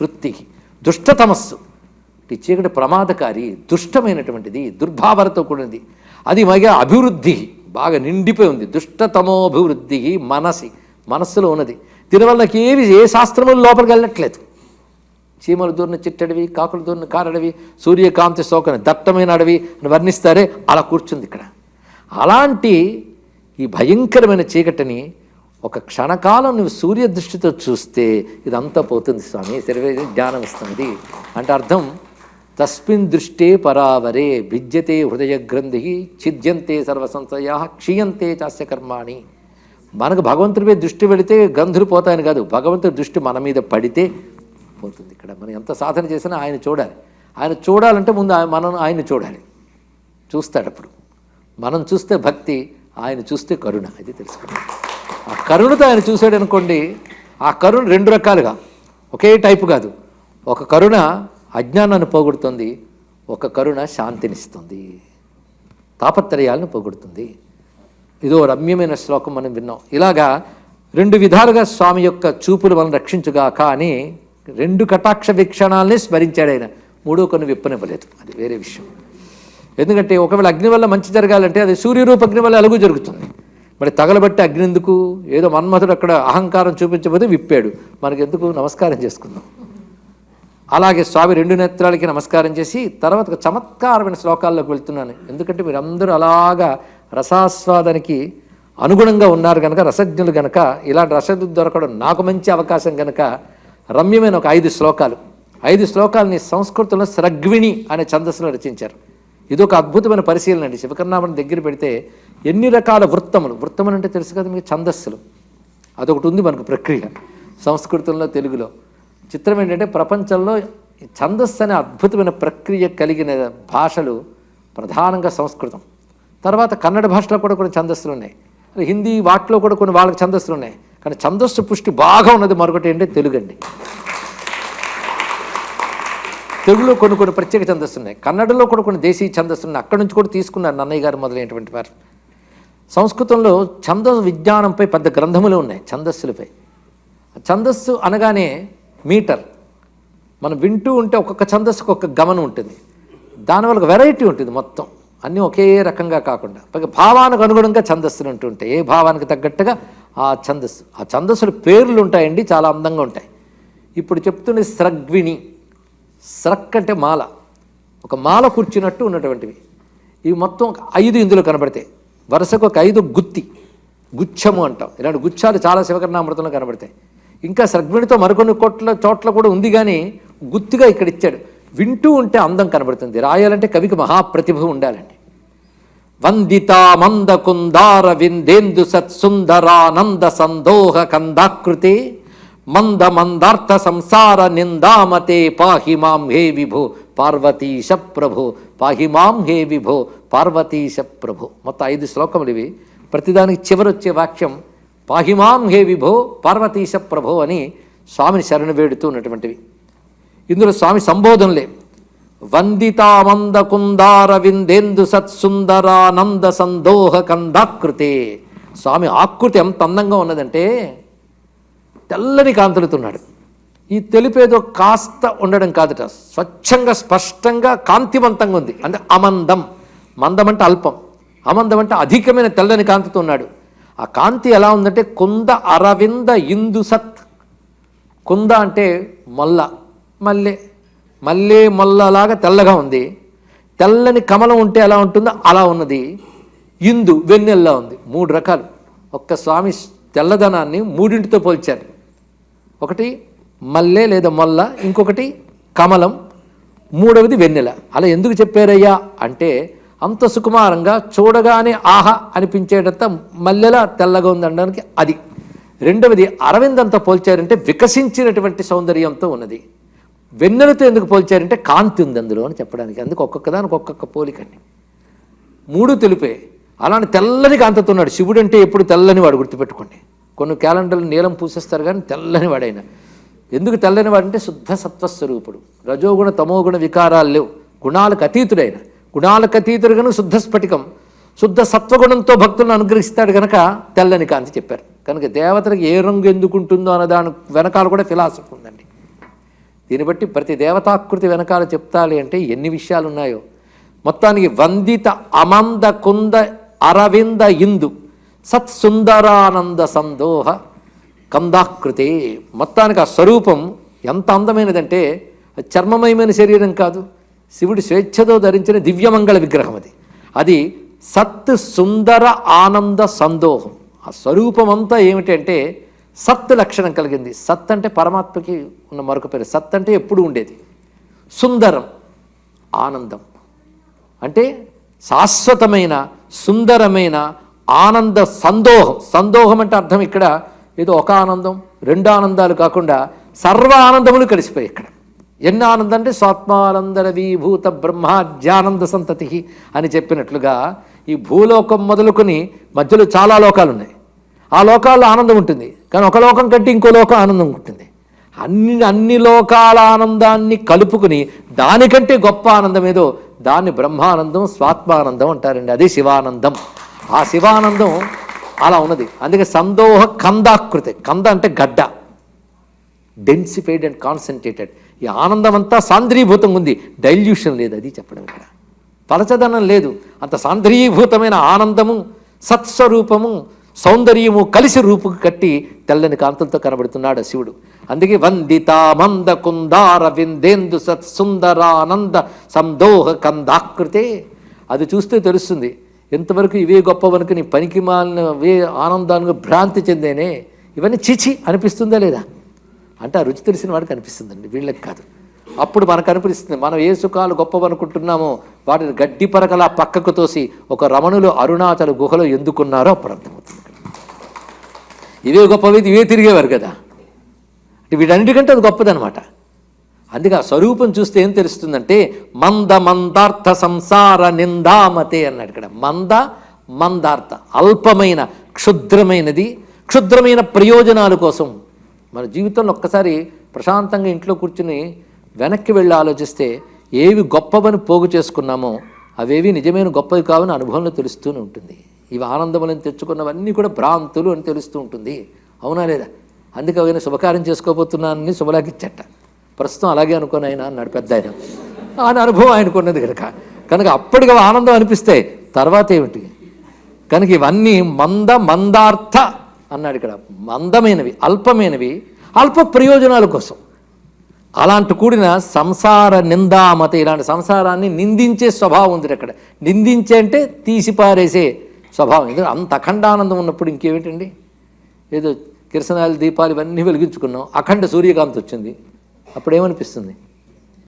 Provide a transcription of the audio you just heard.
వృత్తి దుష్టతమస్సు. ఈ చీకటి ప్రమాదకారి దుష్టమైనటువంటిది దుర్భావనతో కూడినది. అది మగా అభివృద్ధి బాగా నిండిపోయి ఉంది. దుష్టతమోభివృద్ధి మనసి మనస్సులో ఉన్నది. దీనివల్ల ఏవి ఏ శాస్త్రములు లోపలికి వెళ్ళట్లేదు. చీమలు దూరిన చిట్టడివి కాకులు దూరిన కారడవి సూర్యకాంతి సోకని దట్టమైన అడవి అని వర్ణిస్తారే అలా కూర్చుంది ఇక్కడ. అలాంటి ఈ భయంకరమైన చీకటిని ఒక క్షణకాలం నువ్వు సూర్య దృష్టితో చూస్తే ఇదంతా పోతుంది స్వామి సర్వే జ్ఞానం ఇస్తుంది అంటే అర్థం. తస్మిన్ దృష్టే పరావరే భిద్యతే హృదయ గ్రంథి ఛిద్యంతే సర్వసంశయా క్షీయంతే చాస్య కర్మాణి. మనకు భగవంతుడి మీద దృష్టి వెళితే గంధులు పోతాయని కాదు భగవంతుడి దృష్టి మన మీద పడితే పోతుంది ఇక్కడ. మనం ఎంత సాధన చేసినా ఆయన చూడాలి. ఆయన చూడాలంటే ముందు ఆయన- మనం ఆయన చూడాలి. చూస్తాడు అప్పుడు. మనం చూస్తే భక్తి ఆయన చూస్తే కరుణ. అది తెలుసుకున్నాం. ఆ కరుణతో ఆయన చూశాడు అనుకోండి ఆ కరుణ రెండు రకాలుగా ఒకే టైపు కాదు. ఒక కరుణ అజ్ఞానాన్ని పోగొడుతుంది ఒక కరుణ శాంతినిస్తుంది తాపత్రయాలను పోగొడుతుంది. ఇదో రమ్యమైన శ్లోకం మనం విన్నాం. ఇలాగా రెండు విధాలుగా స్వామి యొక్క చూపులు మనం రక్షించుగాక అని రెండు కటాక్ష వీక్షణాలని స్మరించాడు ఆయన. మూడో కొన్ని విప్పనివ్వలేదు. అది వేరే విషయం. ఎందుకంటే ఒకవేళ అగ్ని వల్ల మంచి జరగాలంటే అది సూర్యరూప అగ్ని వల్ల ఎలాగూ జరుగుతుంది. మరి తగలబట్టి అగ్ని ఎందుకు? ఏదో మన్మథుడు అక్కడ అహంకారం చూపించబోతే విప్పాడు. మనకెందుకు? నమస్కారం చేసుకుందాం. అలాగే స్వామి రెండు నేత్రాలకి నమస్కారం చేసి తర్వాత చమత్కారమైన శ్లోకాల్లోకి వెళ్తున్నాను. ఎందుకంటే మీరందరూ అలాగా రసాస్వాదానికి అనుగుణంగా ఉన్నారు కనుక రసజ్ఞులు కనుక ఇలాంటి రసజ్ఞులు దొరకడం నాకు మంచి అవకాశం కనుక రమ్యమైన ఒక ఐదు శ్లోకాలు. ఐదు శ్లోకాలని సంస్కృతంలో స్రగ్విణి అనే ఛందస్సులో రచించారు. ఇది ఒక అద్భుతమైన పరిశీలన అండి. శివకర్ణామని దగ్గర పెడితే ఎన్ని రకాల వృత్తములు వృత్తములు అంటే తెలుసు కదా మీకు? ఛందస్సులు. అదొకటి ఉంది మనకు ప్రక్రియ. సంస్కృతంలో తెలుగులో. చిత్రం ఏంటంటే ప్రపంచంలో ఛందస్సు అనే అద్భుతమైన ప్రక్రియ కలిగిన భాషలు ప్రధానంగా సంస్కృతం. తర్వాత కన్నడ భాషలో కూడా కొన్ని ఛందస్సులు ఉన్నాయి. హిందీ వాటిలో కూడా కొన్ని వాళ్ళకి ఛందస్సులు ఉన్నాయి. కానీ ఛందస్సు పుష్టి బాగా ఉన్నది మరొకటి ఏంటంటే తెలుగు అండి తెలుగులో కొన్ని కొన్ని ప్రత్యేక ఛందస్సులు ఉన్నాయి. కన్నడలో కూడా కొన్ని దేశీయ ఛందస్సులు ఉన్నాయి. అక్కడి నుంచి కూడా తీసుకున్నారు నన్నయ్య గారు మొదలైనటువంటి వారు. సంస్కృతంలో ఛందస్సు విజ్ఞానంపై పెద్ద గ్రంథములు ఉన్నాయి ఛందస్సులపై. ఛందస్సు అనగానే మీటర్. మనం వింటూ ఉంటే ఒక్కొక్క ఛందస్సుకు ఒక్క గమనం ఉంటుంది. దానివల్ల వెరైటీ ఉంటుంది మొత్తం. అన్నీ ఒకే రకంగా కాకుండా. పైగా భావానికి అనుగుణంగా ఛందస్సులు ఉంటూ ఉంటాయి. ఏ భావానికి తగ్గట్టుగా ఆ ఛందస్సు. ఆ ఛందస్సుల పేర్లు ఉంటాయండి చాలా అందంగా ఉంటాయి. ఇప్పుడు చెప్తున్న స్రగ్విణి సరక్ అంటే మాల. ఒక మాల కూర్చున్నట్టు ఉన్నటువంటివి. ఇవి మొత్తం ఒక ఐదు ఇందులో కనబడతాయి. వరుసకు ఒక ఐదు గుత్తి. గుచ్చము అంటాం. ఇలాంటి గుచ్చాలు చాలా శివకర్ణామృతంలో కనబడతాయి. ఇంకా సగ్విణితో మరికొన్ని కోట్ల చోట్ల కూడా ఉంది కానీ గుత్తిగా ఇక్కడ ఇచ్చాడు. వింటూ ఉంటే అందం కనబడుతుంది. రాయాలంటే కవికి మహాప్రతిభ ఉండాలండి. వందితా మంద కుందార విందేందు సత్సుందరానంద సందోహ కందాకృతి మంద మందార్థ సంసార నిందామతే పాహిమాం హే విభో పార్వతీశ ప్రభో పాహిమాం హే విభో పార్వతీశ ప్రభో. మొత్తం ఐదు శ్లోకములు ఇవి. ప్రతిదానికి చివరొచ్చే వాక్యం పాహిమాం హే విభో పార్వతీశ ప్రభో అని స్వామిని శరణు వేడుతూ ఉన్నటువంటివి. ఇందులో స్వామి సంబోధనలే. వందితామంద కుందార విందేందు సత్సుందరానంద సందోహ కందాకృతే స్వామి ఆకృతి ఎంత అందంగా ఉన్నదంటే తెల్లని కాంతులుతున్నాడు. ఈ తెలిపేదో కాస్త ఉండడం కాదుట. స్వచ్ఛంగా స్పష్టంగా కాంతివంతంగా ఉంది. అంటే అమందం. మందం అంటే అల్పం. అమందం అంటే అధికమైన తెల్లని కాంతితో ఉన్నాడు. ఆ కాంతి ఎలా ఉందంటే కుంద అరవింద ఇందు సత్. కుంద అంటే మొల్ల. మల్లె. మల్లె మొల్లలాగా తెల్లగా ఉంది. తెల్లని కమలం ఉంటే ఎలా ఉంటుందో అలా ఉన్నది. ఇందు వెన్నెల్లా ఉంది. మూడు రకాలు. ఒక్క స్వామి తెల్లదనాన్ని మూడింటితో పోల్చారు. ఒకటి మల్లె లేదా మొల్ల ఇంకొకటి కమలం మూడవది వెన్నెల. అలా ఎందుకు చెప్పారయ్యా? అంటే అంత సుకుమారంగా చూడగానే ఆహా అనిపించేటంత మల్లెల తెల్లగా ఉందనడానికి అది. రెండవది అరవిందంతో పోల్చారంటే వికసించినటువంటి సౌందర్యంతో ఉన్నది. వెన్నెలతో ఎందుకు పోల్చారంటే కాంతి ఉంది అందులో అని చెప్పడానికి. అందుకు ఒక్కొక్క దానికి ఒక్కొక్క పోలికండి మూడు తెలిపే. అలానే తెల్లని కాంతతున్నాడు శివుడు అంటే ఎప్పుడు తెల్లని వాడు గుర్తుపెట్టుకోండి. కొన్ని క్యాలెండర్లు నీలం పూసేస్తారు కానీ తెల్లని వాడైన. ఎందుకు తెల్లని వాడంటే శుద్ధ సత్వస్వరూపుడు. రజోగుణ తమోగుణ వికారాలు లేవు. గుణాలకు అతీతుడైన. గుణాలకు అతీతుడు కనుక శుద్ధ స్ఫటికం. శుద్ధ సత్వగుణంతో భక్తులను అనుగ్రహిస్తాడు కనుక తెల్లని కాంతి చెప్పారు. కనుక దేవతలకు ఏ రంగు ఎందుకు ఉంటుందో అన్న దాని వెనకాల కూడా ఫిలాసఫీ ఉందండి. దీన్ని బట్టి ప్రతి దేవతాకృతి వెనకాల చెప్తాలి అంటే ఎన్ని విషయాలు ఉన్నాయో మొత్తానికి వందిత అమంద కుంద అరవింద ఇందు సత్సుందరానంద సందోహ కందాకృతే. మొత్తానికి ఆ స్వరూపం ఎంత అందమైనదంటే చర్మమయమైన శరీరం కాదు శివుడి స్వేచ్ఛతో ధరించిన దివ్యమంగళ విగ్రహం అది. అది సత్ సుందర ఆనంద సందోహం. ఆ స్వరూపం అంతా ఏమిటంటే సత్ లక్షణం కలిగింది. సత్ అంటే పరమాత్మకి ఉన్న మరొక పేరు. సత్ అంటే ఎప్పుడు ఉండేది. సుందరం ఆనందం. అంటే శాశ్వతమైన సుందరమైన ఆనంద సందోహం. సందోహం అంటే అర్థం ఇక్కడ ఏదో ఒక ఆనందం రెండు ఆనందాలు కాకుండా సర్వ ఆనందములు కలిసిపోయి ఇక్కడ. ఎన్ని ఆనందం అంటే స్వాత్మానందర విభూత బ్రహ్మాజ్యానంద సంతతి అని చెప్పినట్లుగా ఈ భూలోకం మొదలుకొని మధ్యలో చాలా లోకాలు ఉన్నాయి. ఆ లోకాల్లో ఆనందం ఉంటుంది. కానీ ఒక లోకం కంటే ఇంకో లోకం ఆనందం ఉంటుంది. అన్ని అన్ని లోకాల ఆనందాన్ని కలుపుకుని దానికంటే గొప్ప ఆనందం ఏదో దాన్ని బ్రహ్మానందం స్వాత్మానందం అంటారండి. అదే శివానందం. ఆ శివానందం అలా ఉన్నది. అందుకే సందోహ కందాకృతి. కంద అంటే గడ్డ. Densified and concentrated. ఈ ఆనందం అంతా సాంద్రీభూతంగా ఉంది. డైల్యూషన్ లేదు అది చెప్పడం ఇక్కడ. పలచదనం లేదు. అంత సాంద్రీభూతమైన ఆనందము సత్స్వరూపము సౌందర్యము కలిసి రూపు కట్టి తెల్లని కాంతులతో కనబడుతున్నాడు శివుడు. అందుకే వందిత మంద కుందార విందేందు సత్సుందరానంద సందోహ కందాకృతే. అది చూస్తే తెలుస్తుంది. ఎంతవరకు ఇవే గొప్పవనుకు నీ పనికి మాలిన వే ఆనందానికి భ్రాంతి చెందేనే ఇవన్నీ చిచి అనిపిస్తుందా లేదా? అంటే ఆ రుచి తెలిసిన వాడికి అనిపిస్తుందండి వీళ్ళకి కాదు. అప్పుడు మనకు అనిపిస్తుంది మనం ఏ సుఖాలు గొప్పవనుకుంటున్నామో వాటిని గడ్డి పరకలా పక్కకు తోసి ఒక రమణులు అరుణాచల గుహలో ఎందుకున్నారో అప్పుడు అర్థమవుతుంది ఇవే గొప్పవి ఇవే తిరిగేవారు కదా. అంటే వీటన్నిటికంటే అది గొప్పదనమాట అందుకే ఆ స్వరూపం చూస్తే ఏం తెలుస్తుందంటే మంద మందార్థ సంసార నిందామతే అన్నాడు ఇక్కడ. మంద మందార్థ అల్పమైన క్షుద్రమైనది. క్షుద్రమైన ప్రయోజనాల కోసం. మన జీవితంలో ఒక్కసారి ప్రశాంతంగా ఇంట్లో కూర్చుని వెనక్కి వెళ్ళి ఆలోచిస్తే ఏవి గొప్పవని పోగు చేసుకున్నామో అవేవి నిజమైన గొప్పవి కావని అనుభవంలో తెలుస్తూనే ఉంటుంది. ఇవి ఆనందములను తెచ్చుకున్నవన్నీ కూడా భ్రాంతులు అని తెలుస్తూ ఉంటుంది. అవునా లేదా? అందుకే ఆయన శుభకార్యం చేసుకోబోతున్నానని శుభలాకి ఇచ్చట ప్రస్తుతం అలాగే అనుకుని ఆయన అన్నాడు పెద్ద ఆయన. ఆయన అనుభవం ఆయనకున్నది కనుక కనుక అప్పటికి ఆనందం అనిపిస్తే తర్వాత ఏమిటి? కనుక ఇవన్నీ మంద మందార్థ అన్నాడు ఇక్కడ. మందమైనవి అల్పమైనవి అల్ప ప్రయోజనాల కోసం. అలాంటి కూడిన సంసార నిందామత ఇలాంటి సంసారాన్ని నిందించే స్వభావం ఉంది అక్కడ నిందించే అంటే తీసిపారేసే స్వభావం. ఎందుకంటే అంత అఖండానందం ఉన్నప్పుడు ఇంకేమిటండి? ఏదో కిరసనాలు దీపాలు ఇవన్నీ వెలిగించుకున్నాం. అఖండ సూర్యకాంతి వచ్చింది. అప్పుడు ఏమనిపిస్తుంది